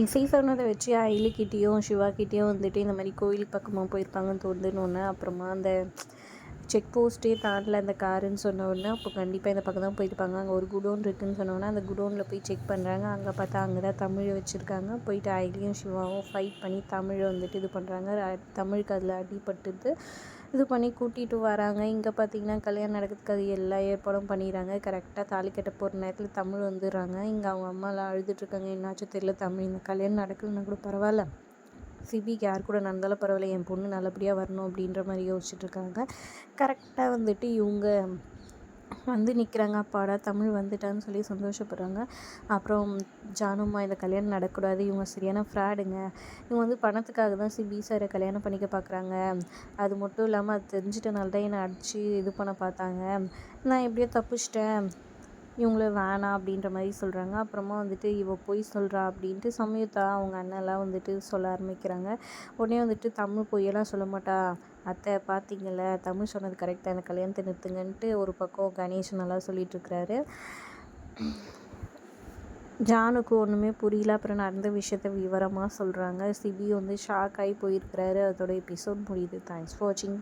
இசை வச்சு அயலிக்கிட்டேயும் சிவாக்கிட்டேயும் வந்துட்டு இந்த மாதிரி கோயில் பக்கமாக போயிருப்பாங்கன்னு தோணுதுன்னு அப்புறமா அந்த செக் போஸ்ட்டே தாண்டல அந்த காருன்னு சொன்னோடனே அப்போ கண்டிப்பாக இந்த பக்கம் தான் போயிருப்பாங்க. அங்கே ஒரு குடோன் இருக்குதுன்னு சொன்னோன்னே அந்த குடோனில் போய் செக் பண்ணுறாங்க அங்கே பார்த்தா அங்கே தான் தமிழை வச்சுருக்காங்க. போயிட்டு அயலியும் சிவாவும் ஃபைட் பண்ணி தமிழை வந்துட்டு இது பண்ணுறாங்க தமிழுக்கு அதில் அடிபட்டுது இது பண்ணி கூட்டிகிட்டு வராங்க. இங்கே பார்த்தீங்கன்னா கல்யாணம் நடக்கிறதுக்கு அது எல்லா ஏற்பாடும் பண்ணிடுறாங்க. கரெக்டாக தாலி கட்ட போகிற நேரத்தில் தமிழ் வந்துடுறாங்க. இங்கே அவங்க அம்மாலாம் அழுதுட்ருக்காங்க என்னாச்சும் தெரியல தமிழ். இந்த கல்யாணம் நடக்கலைன்னா கூட பரவாயில்ல. சிபிக்கு யார் கூட நடந்தாலும் பரவாயில்ல. என் பொண்ணு நல்லபடியாக வரணும் அப்படின்ற மாதிரி யோசிச்சுட்ருக்காங்க கரெக்டாக வந்துட்டு இவங்க வந்து நிற்கிறாங்க அப்பாடா தமிழ் வந்துட்டான்னு சொல்லி சந்தோஷப்படுறாங்க. அப்புறம் ஜானுமா இந்த கல்யாணம் நடக்கூடாது இவங்க சரியான ஃப்ராடுங்க இவங்க வந்து பணத்துக்காக தான் சிபி சாரை கல்யாணம் பண்ணிக்க பார்க்குறாங்க. அது மட்டும் இல்லாமல் அது தெரிஞ்சிட்டனால தான் என்னை அடித்து இது பண்ண பார்த்தாங்க. நான் எப்படியோ தப்பிச்சிட்டேன். இவங்கள வேணாம் அப்படின்ற மாதிரி சொல்கிறாங்க அப்புறமா வந்துட்டு இவ பொய் சொல்கிறா அப்படின்ட்டு சமயத்தா அவங்க அண்ணன்லாம் வந்துட்டு சொல்ல ஆரம்பிக்கிறாங்க. உடனே வந்துட்டு தமிழ் பொய்யெல்லாம் சொல்ல மாட்டா. அத்தை பார்த்தீங்கள்ல தமிழ் சொன்னது கரெக்டாக அந்த கல்யாணத்தை நிறுத்துங்கன்ட்டு ஒரு பக்கம் கணேஷ் நல்லா சொல்லிகிட்ருக்கிறாரு ஜானுக்கு ஒன்றுமே புரியல. அப்புறம் நடந்த விஷயத்த விவரமாக சொல்கிறாங்க சிபி வந்து ஷாக் ஆகி போயிருக்கிறாரு. அதோட எபிசோட் முடியுது. தேங்க்ஸ் ஃபார் வாட்சிங்